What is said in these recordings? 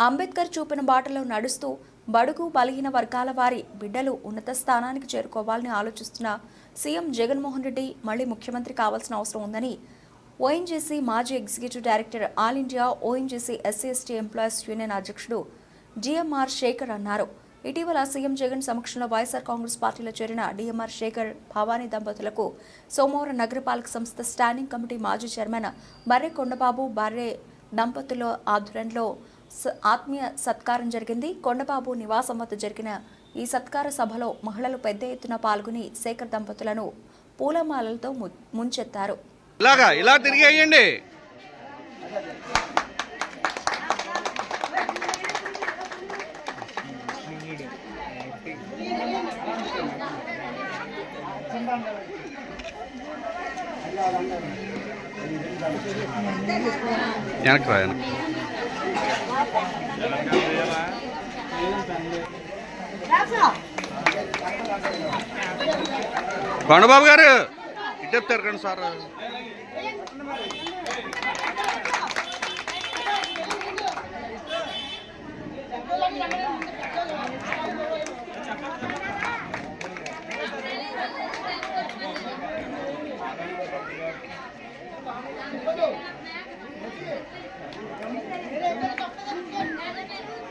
అంబేద్కర్ చూపిన బాటలో నడుస్తూ బడుగు బలహీన వర్గాల వారి బిడ్డలు ఉన్నత స్థానానికి చేరుకోవాలని ఆలోచిస్తున్న సీఎం జగన్మోహన్ రెడ్డి మళ్ళీ ముఖ్యమంత్రి కావాల్సిన అవసరం ఉందని ఓఎన్జీసీ మాజీ executive director all India ONGC SC ST employees union అధ్యక్షుడు డిఎంఆర్ శేఖర్ అన్నారు. ఇటీవల సీఎం జగన్ సమక్షంలో వైఎస్ఆర్ కాంగ్రెస్ పార్టీలో చేరిన డిఎంఆర్ శేఖర్ భవానీ దంపతులకు సోమవారం నగరపాలక సంస్థ స్టాండింగ్ కమిటీ మాజీ చైర్మన్ బర్రె కొండబాబు బర్రె దంపతుల ఆధ్వర్యంలో ఆత్మీయ సత్కారం జరిగింది. కొండబాబు నివాసం వద్ద జరిగిన ఈ సత్కార సభలో మహిళలు పెద్ద ఎత్తున పాల్గొని శేఖర్ దంపతులను పూలమాలలతో ముంచెత్తారు. ఇలాగా ఇలా కొండబాబు గారు ఇట్టెప్తారు కండి సార్ Thank సార్.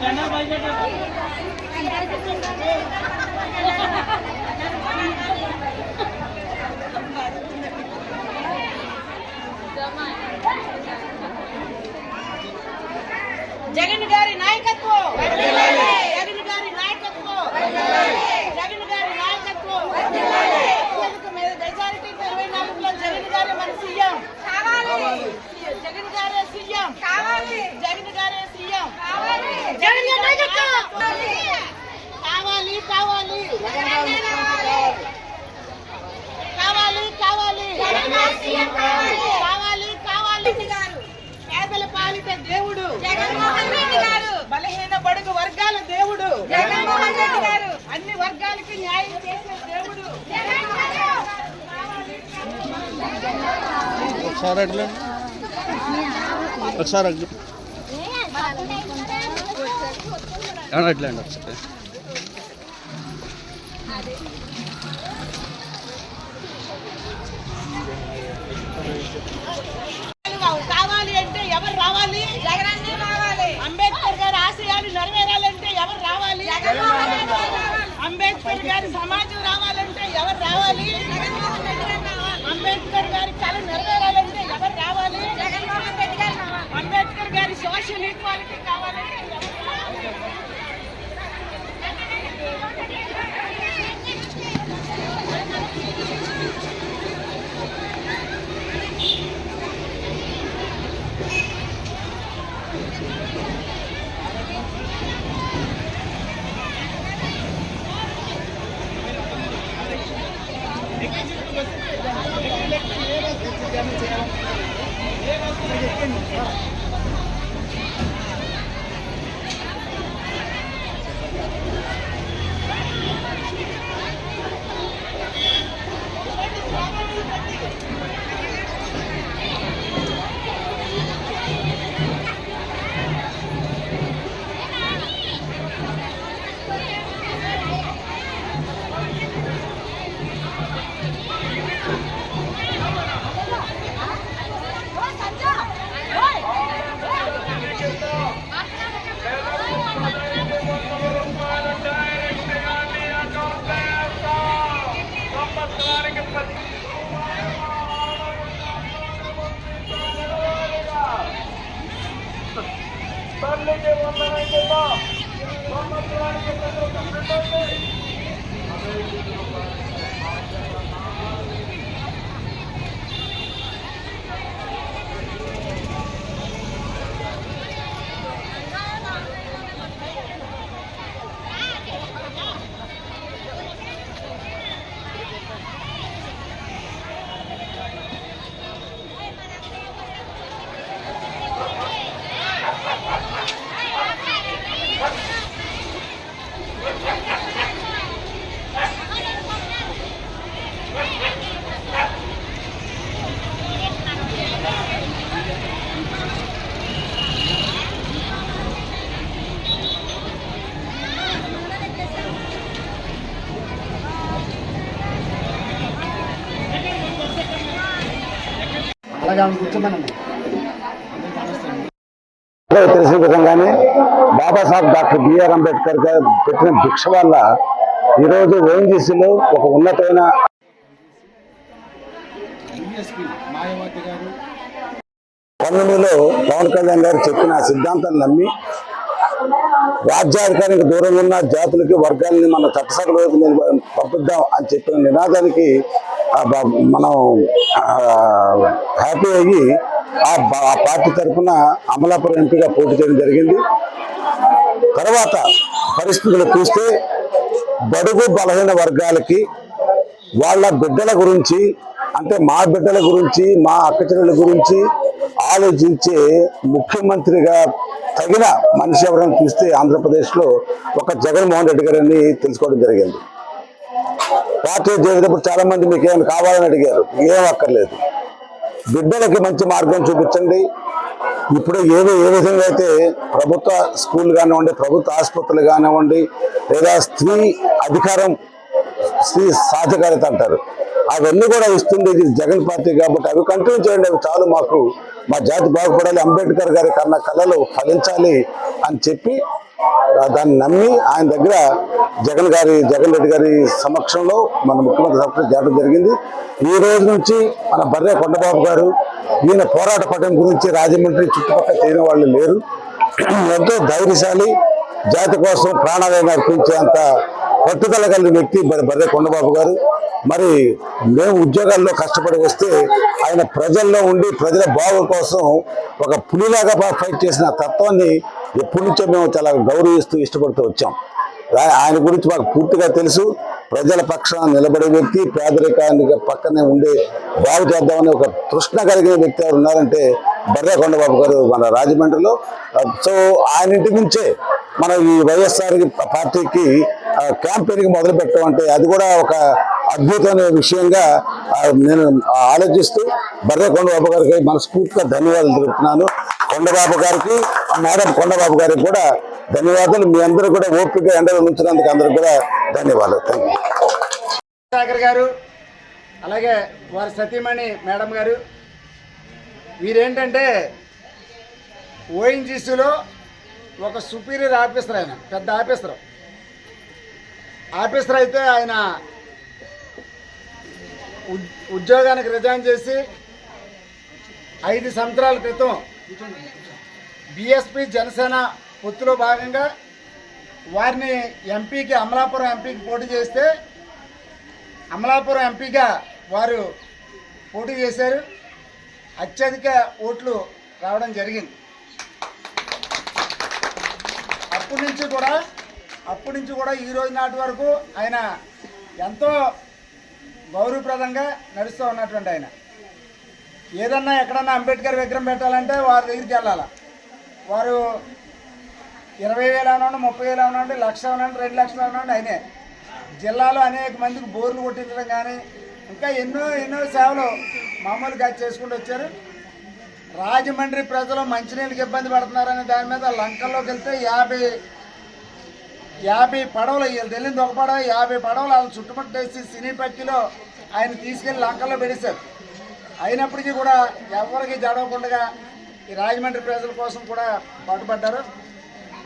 ઘણા ભાઈ జగన్ గారి నాయకత్వం జగన్ గారి నాయకత్వం జగన్ గారి నాయకత్వం అత్యధిక మీద మెజారిటీతో ఇరవై నాలుగులో జగన్ గారే మన సీఎం జగన్ గారే సీఎం జగన్ గారే సీఎం జగన్ గారి నాయకత్వం కావాలి కావాలి కావాలి కావాలి కావాలి కావాలి పేదల పాలిట దేవుడు జగన్మోహన్ రెడ్డి గారు బలహీన బడుగు వర్గాల దేవుడు జగన్మోహన్ రెడ్డి గారు అన్ని వర్గాలకి న్యాయం చేసే దేవుడు. ఒకసారి కావాలి అంటే ఎవరు రావాలి? అంబేద్కర్ గారి ఆశయాలు నెరవేరాలంటే ఎవరు రావాలి. అంబేద్కర్ గారి సమాజం రావాలంటే ఎవరు రావాలి? అంబేద్కర్ గారి కళ నెరవేరాలంటే ఎవరు రావాలి? అంబేద్కర్ గారి సోషల్ ఈక్వాలిటీ కావాలంటే Thank you. ఏ వస్తువు ఏ వస్తువు తెలిసిన విధంగానే బాబాసాహెబ్ డాక్టర్ బిఆర్ అంబేద్కర్ గారు పెట్టిన భిక్ష వల్ల ఈరోజు ఓఎన్జీసీలో ఒక ఉన్నతమైన పంతొమ్మిదిలో పవన్ కళ్యాణ్ గారు చెప్పిన సిద్ధాంతాన్ని నమ్మి రాజ్యాధికారికి దూరంగా ఉన్న జాతులకి వర్గాలని మన చట్టసభలోకి పంపిద్దాం అని చెప్పిన నినాదానికి మనం హ్యాపీ అయ్యి ఆ ఆ పార్టీ తరఫున అమలాపురం ఎంపీగా పోటీ చేయడం జరిగింది. తర్వాత పరిస్థితులు చూస్తే బడుగు బలహీన వర్గాలకి వాళ్ళ బిడ్డల గురించి అంటే మా బిడ్డల గురించి మా అక్కచెల్లెల గురించి ఆలోచించే ముఖ్యమంత్రిగా తగిన మనిషి ఎవరైనా చూస్తే ఆంధ్రప్రదేశ్లో ఒక జగన్మోహన్ రెడ్డి గారిని తెలుసుకోవడం జరిగింది. పార్టీ చేసేటప్పుడు చాలా మంది మీకు ఏమైనా కావాలని అడిగారు. ఏం అక్కర్లేదు. బిడ్డలకి మంచి మార్గం చూపించండి. ఇప్పుడు ఏదో ఏ విధంగా అయితే ప్రభుత్వ స్కూల్ కానివ్వండి ప్రభుత్వ ఆసుపత్రులు కానివ్వండి లేదా స్త్రీ అధికారం స్త్రీ సాధికారిత అంటారు. అవన్నీ కూడా ఇస్తుంది ఇది జగన్ పార్టీ కాబట్టి అవి కంటిన్యూ చేయండి. అవి చాలు మాకు. మా జాతి బాగుపడాలి. అంబేద్కర్ గారి కన్నా కళలు ఫలించాలి అని చెప్పి దాన్ని నమ్మి ఆయన దగ్గర జగన్ గారి జగన్ రెడ్డి గారి సమక్షంలో మన ముఖ్యమంత్రి సమక్షంలో చేయడం జరిగింది. ఈ రోజు నుంచి మన బర్రె కొండబాబు గారు ఈయన పోరాట పటం గురించి రాజమండ్రి చుట్టుపక్కల చేయని వాళ్ళు లేరు. ఎంతో ధైర్యశాలి జాతి కోసం ప్రాణాలయం అర్పించేంత పట్టుదల కలిగిన వ్యక్తి మరి బర్రె కొండబాబు గారు. మరి మేము ఉద్యోగాల్లో కష్టపడి వస్తే ఆయన ప్రజల్లో ఉండి ప్రజల బాగు కోసం ఒక పులిలాగా ఫైట్ చేసిన తత్వాన్ని ఎప్పటి నుంచో మేము చాలా గౌరవిస్తూ ఇష్టపడుతూ వచ్చాం. ఆయన గురించి మాకు పూర్తిగా తెలుసు. ప్రజల పక్షాన నిలబడే వ్యక్తి పేదరికానికి పక్కనే ఉండే బాగు చేద్దామని ఒక తృష్ణ కలిగిన వ్యక్తి ఎవరు ఉన్నారంటే బర్రె కొండబాబు గారు మన రాజమండ్రిలో. సో ఆయన ఇంటి నుంచే మన ఈ వైఎస్ఆర్ పార్టీకి క్యాంపెయినింగ్ మొదలు పెట్టడం అంటే అది కూడా ఒక అద్భుతమైన విషయంగా నేను ఆలోచిస్తూ బర్రె కొండబాబు గారికి మనస్ఫూర్తిగా ధన్యవాదాలు తెలుపుతున్నాను. కొండబాబు గారికి మేడం కొండబాబు గారికి కూడా ధన్యవాదాలు. మీ అందరూ కూడా ఓపిక ఎండలో ఉంచినందుకు అందరికి కూడా ధన్యవాదాలు. థ్యాంక్ యూ గారు అలాగే వారి సతీమణి మేడం గారు వీరేంటంటే ఓఎన్జీసీలో ఒక సుపీరియర్ ఆఫీసర్ ఆయన పెద్ద ఆఫీసర్. ఆఫీసర్ అయితే ఆయన ఉద్యోగానికి రిజైన్ చేసి ఐదు సంవత్సరాల క్రితం బిఎస్పి జనసేన పొత్తులో భాగంగా వారిని ఎంపీకి అమలాపురం ఎంపీకి పోటీ చేస్తే అమలాపురం ఎంపీగా వారు పోటీ చేశారు. అత్యధిక ఓట్లు రావడం జరిగింది. అప్పటి నుంచి కూడా అప్పటి నుంచి కూడా ఈ రోజు నాటి వరకు ఆయన ఎంతో గౌరవప్రదంగా నడుస్తూ ఉన్నటువంటి ఆయన. ఏదన్నా ఎక్కడన్నా అంబేద్కర్ విగ్రహం పెట్టాలంటే వారి దగ్గరికి వెళ్ళాలి? వారు ఇరవై వేలు అవునండి ముప్పై వేలు అవునండి లక్ష అవునండి రెండు లక్షలు అవునండి ఆయనే జిల్లాలో అనేక మందికి బోర్లు కొట్టించడం కానీ ఇంకా ఎన్నో ఎన్నో సేవలు మామూలుగా చేసుకుంటూ వచ్చారు. రాజమండ్రి ప్రజలు మంచినీళ్ళకి ఇబ్బంది పడుతున్నారనే దాని మీద లంకల్లోకి వెళ్తే యాభై యాభై పడవలు వీళ్ళు తెలియదు ఒక పడవ యాభై పడవలు వాళ్ళ చుట్టుముట్టేసి సినీ పక్కిలో ఆయన తీసుకెళ్ళి లంకల్లో పెడేశారు అయినప్పటికీ కూడా ఎవరికి జడవకుండా ఈ రాజమండ్రి ప్రజల కోసం కూడా పాటుపడ్డారు.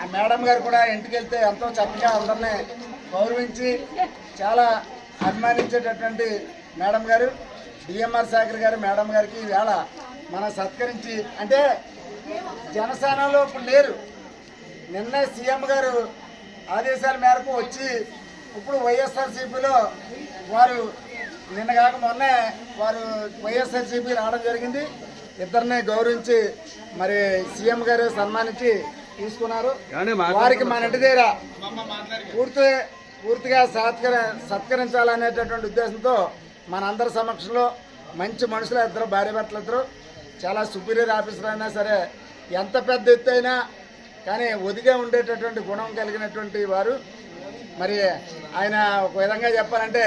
ఆ మేడం గారు కూడా ఇంటికి వెళ్తే ఎంతో చక్కగా అందరినీ గౌరవించి చాలా అభిమానించేటటువంటి మేడం గారు డిఎంఆర్ శేఖర్ గారు మేడం గారికి ఈవేళ మనం సత్కరించి అంటే జనసేనలో ఇప్పుడు లేరు. నిన్న సీఎం గారు ఆదేశాల మేరకు వచ్చి ఇప్పుడు వైఎస్ఆర్సీపీలో వారు నిన్న కాక మొన్నే వారు వైఎస్ఆర్సీపీ రావడం జరిగింది. ఇద్దరిని గౌరవించి మరి సీఎం గారు సన్మానించి తీసుకున్నారు. వారికి మన ఇంటి దగ్గర పూర్తి పూర్తిగా సత్కర సత్కరించాలనేటటువంటి ఉద్దేశంతో మనందరి సమక్షంలో మంచి మనుషులు ఇద్దరు భార్య భర్తలు ఇద్దరు చాలా సుపీరియర్ ఆఫీసర్ అయినా సరే ఎంత పెద్ద ఎత్తు అయినా కానీ ఒదిగా ఉండేటటువంటి గుణం కలిగినటువంటి వారు. మరి ఆయన ఒక విధంగా చెప్పాలంటే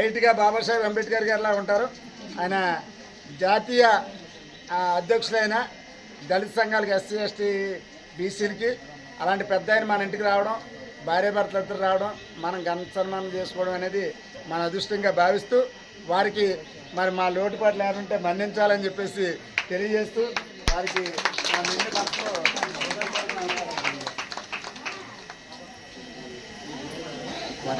ఐటీగా బాబాసాహెబ్ అంబేద్కర్ గారిలా ఉంటారు. ఆయన జాతీయ అధ్యక్షులైన దళిత సంఘాలకి ఎస్సీ ఎస్టీ బీసీలకి అలాంటి పెద్ద ఆయన మన ఇంటికి రావడం భార్యాభర్తలు ఇద్దరు రావడం మనం ఘన సన్మానం చేసుకోవడం అనేది మన అదృష్టంగా భావిస్తూ వారికి మరి మా లోటుపాట్లు లేదంటే మన్నించాలని చెప్పేసి తెలియజేస్తూ వారికి మా